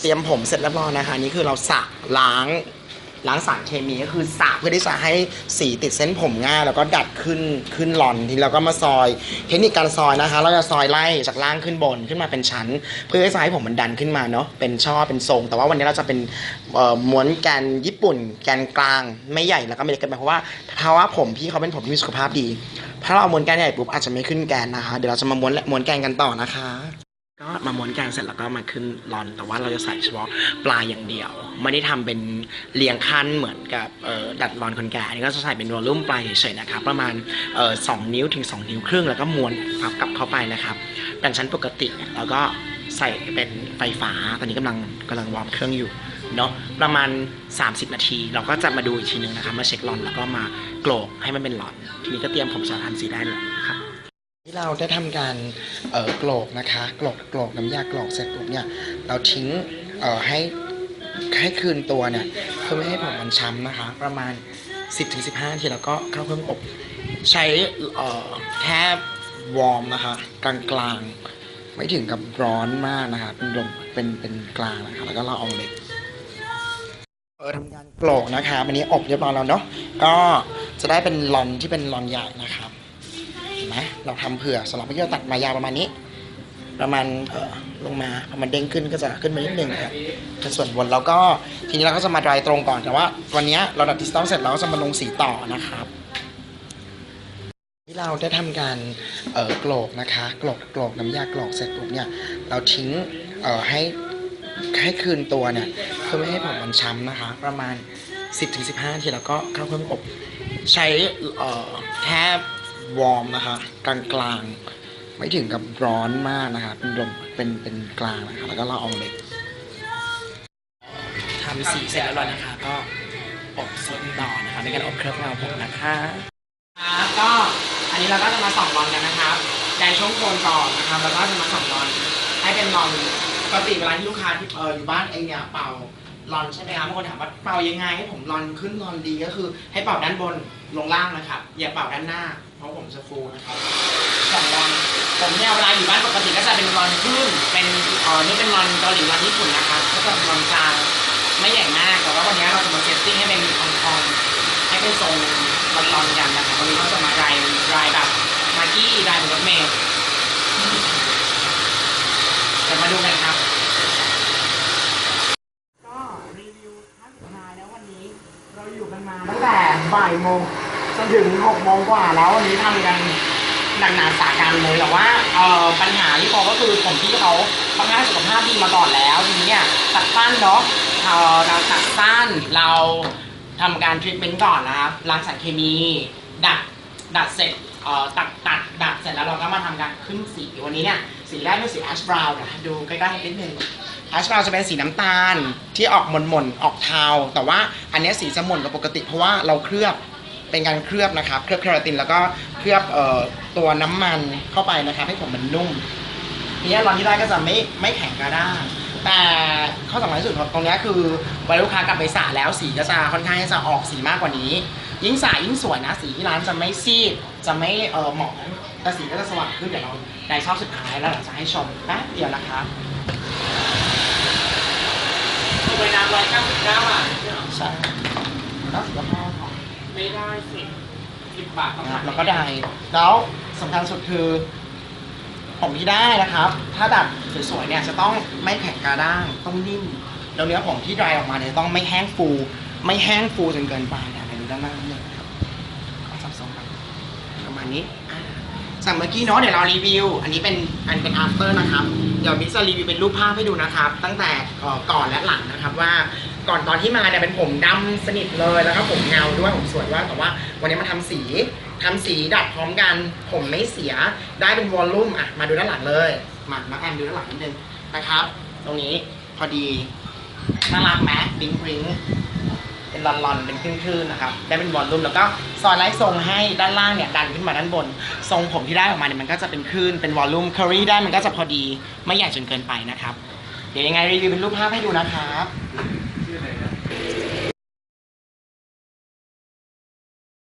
เตรียมผมเสร็จเรียบร้อยนะคะนี่คือเราสระล้างล้างสารเคมีก็คือสระเพื่อที่จะให้สีติดเส้นผมง่ายแล้วก็ดัดขึ้นขึ้นหลอนทีแล้วก็มาซอย เทคนิคการซอยนะคะ เราจะซอยไล่จากล่างขึ้นบนขึ้นมาเป็นชั้น เพื่อให้ให้ผมมันดันขึ้นมาเนาะเป็นช่อเป็นทรง แต่ว่าวันนี้เราจะเป็นม้วนแกนญี่ปุ่น แกนกลางไม่ใหญ่แล้วก็ไม่เล็กเกินไปเพราะว่าเพราว่าผมพี่เขาเป็นผมที่มีสุขภาพดีถ้าเราม้วนแกนใหญ่ปุ๊บอาจจะไม่ขึ้นแกนนะคะ เดี๋ยวเราจะมาม้วนและม้วนแกนกันต่อนะคะ ก็มาม้วนแกนเสร็จแล้วก็มาขึ้นรอน แต่ว่าเราจะใส่เฉพาะปลายอย่างเดียว ไม่ได้ทำเป็นเรียงขั้นเหมือนกับดัดรอนคนแก่อันนี้ก็จะใส่เป็นวอลลุ่มปลายเฉยๆนะครับ ประมาณสองนิ้วถึง 2 นิ้วครึ่ง แล้วก็ม้วนพับกลับเข้าไปนะครับดังชั้นปกติเนี่ยเราก็ใส่เป็นไฟฟ้า ตอนนี้กำลังกำลังวอร์มเครื่องอยู่เนาะประมาณ 30 นาที เราก็จะมาดูอีกทีนึงนะครับมาเช็ครอนแล้วก็มาโกรกให้มันเป็นรอน ทีนี้ก็เตรียมผมสารทันสีได้เลยครับ ที่เราได้ทำการเอ่อกรอกนะคะกรอกกรอกน้ำยากรอกเสร็จปุ๊บเนี่ยเราทิ้งเอ่อให้ให้คืนตัวเนี่ยเพื่อไม่ให้ผมมันช้ำนะคะ ประมาณ 10-15นาทีแล้วก็เข้าเครื่องอบใช้เอ่อแค่วอร์มนะคะกลางๆ ไม่ถึงกับร้อนมากนะคะ เป็นลมเป็นเป็นกลางนะคะแล้วก็เราเอาเล็กเออทำการกรอกนะคะวันนี้อบเรียบร้อยแล้วเนาะก็จะได้เป็นลอนที่เป็นลอนใหญ่นะครับ นไหมเราทำเผื่อสำหรับเมื่อกี้เราตัดมายาวประมาณนี้ ประมาณลงมาพอมันเด้งขึ้นก็จะขึ้นมานิดนึงครับเป็นส่วนบนแล้วก็ทีนี้เราก็จะมาดรายตรงก่อนแต่ว่า วันนี้เราดัดดิจิตอลเสร็จเราก็จะมาลงสีต่อนะครับที่เราได้ทำการเอ่อโกรกนะคะโกรกโกรกน้ำยาโกรกเสร็จปุ๊บเนี่ยเราทิ้งเอ่อให้ให้คืนตัวเนี่ยเพื่อไม่ให้ผมมันช้ำนะคะ ประมาณ 10-15นาทีแล้วก็เข้าเครื่องอบใช้แค่ วอร์มนะคะกลางๆ ไม่ถึงกับร้อนมากนะคะ เป็นลมเป็นเป็นกลางนะคะ แล้วก็เราเอาเหล็กทำสีเสร็จแล้วร้อยนะคะ ก็อบสีต่อนะคะในการอบเคลือบเงาผมนะคะก็อันนี้เราก็จะมาส่องรอนกันนะครับในช่วงโคนก่อนนะครับแล้วก็จะมาส่องรอน ให้เป็นรอนปกติเวลาที่ลูกค้าที่เอออยู่บ้านเองเนี่ยเป่ารอนใช่ไหมครับบางคนถามว่าเป่ายังไงให้ผมรอนขึ้นรอนดีก็คือ ให้เป่าด้านบนลงล่างนะครับอย่าเป่าด้านหน้า เพราะผมจะฟูนะครับสองรอนผมเนี่ยเวลาอยู่บ้านปกติก็จะเป็นรอนขึ้นเป็นเออนี่เป็นรอนเกาหลีรอนญี่ปุ่นนะครับก็จะเป็นรอนกลางไม่ใหญ่มากแต่ว่าวันนี้เราจะมาเซตติ้งให้เป็นทองทองให้เป็นทรงรอนกันนะครับวันนี้เราจะมารายรายแบบมากี้รายเหมือนรถเมล์เดี๋ยวมาดูกันครับก็รีวิวครั้งสุดท้ายแล้ววันนี้ เราอยู่กันมาตั้งแต่บ่ายโมง ถึงหกโมงกว่าแล้ววันนี้ทำกันหนักหนาสากันเลยแต่ว่าเอ่อปัญหาที่พอก็คือผมที่เขาค่อนข้างสุขภาพดีมาก่อนแล้วทีนี้เนี่ยตัดสั้นเนาะเอ่อเราตัดสั้นเราทำการทรีทเมนต์ก่อนนะครับล้างสารเคมี ดัดดัดเสร็จเอ่อตัดตัดดัดเสร็จแล้วเราก็มาทำการขึ้นสีวันนี้เนี่ยสีแรกเป็นสีแอชบราวน์นะดูใกล้ๆนิดนึงแอชบราวน์จะเป็นสีน้ำตาลที่ออกหม่นๆ ออกเทา แต่ว่าอันนี้สีจะหม่นกว่าปกติเพราะว่าเราเคลือบ เป็นการเคลือบนะครับ เคลือบเคราตินแล้วก็เคลือบเอ่อตัวน้ำมันเข้าไปนะครับ ให้ผมมันนุ่มทีนี้รอนที่ได้ก็จะไม่ไม่แข็งกระด้างแต่ข้อสำคัญที่สุดของตรงเนี้ยคือเวลาลูกค้ากลับไปสระแล้วสีก็จะค่อนข้างที่จะออกสีมากกว่านี้ ยิ่งสระยิ่งสวยนะสีที่ร้านจะไม่ซีดจะไม่เออหมองแต่สีก็จะสว่างขึ้นเดี๋ยวเราในชอบสุดท้ายแล้วเราจะให้ชมแป๊บเดียวนะครับไปน้ำร้อยเก้าสิบเก้าบาทใช่แล้วสิบห้าพอ ไม่ได้สิสิบบาทนะครับหักแล้วก็ได้แล้วสำคัญสุดคือ ผมที่ได้นะครับ ถ้าดัดสวยๆเนี่ยจะต้องไม่แข็งกระด้างต้องนิ่มแล้วเนื้อผมที่ดรายออกมาเนี่ยต้องไม่แห้งฟู ไม่แห้งฟูจนเกินไปนะไปดูด้านหน้านิดนึงครับขอสับสองครับประมาณนี้สั่งเมื่อกี้เนาะเดี๋ยวเรารีวิว อันนี้เป็นอันเป็น after นะครับ เดี๋ยวมิกซ์จะรีวิวเป็นรูปภาพให้ดูนะครับ ตั้งแต่ก่อนและหลังนะครับว่า ก่อนตอนที่มาเนี่ยเป็นผมดำสนิทเลยแล้วก็ผมเงาด้วยผมสวยด้วยแต่ว่า วันนี้มาทำสีทำสีดัดพร้อมกันผมไม่เสียได้เป็นวอลลุ่มอะมาดูด้านหลังเลยมามาแอมดูด้านหลังนิดนึงนะครับ ตรงนี้พอดีน่ารักไหมบลิงบลิงเป็นลอนๆ เป็นคลื่นๆ นะครับ ได้เป็นวอลลุ่ม แล้วก็ซอยไลท์ทรงให้ด้านล่างเนี่ยดันขึ้นมาด้านบน ทรงผมที่ได้ออกมาเนี่ยมันก็จะเป็นคลื่น เป็นวอลลุ่มเคอรี่ได้มันก็จะพอดี ไม่ใหญ่จนเกินไปนะครับ เดี๋ยวยังไงรีวิวเป็นรูปภาพให้ดูนะครับ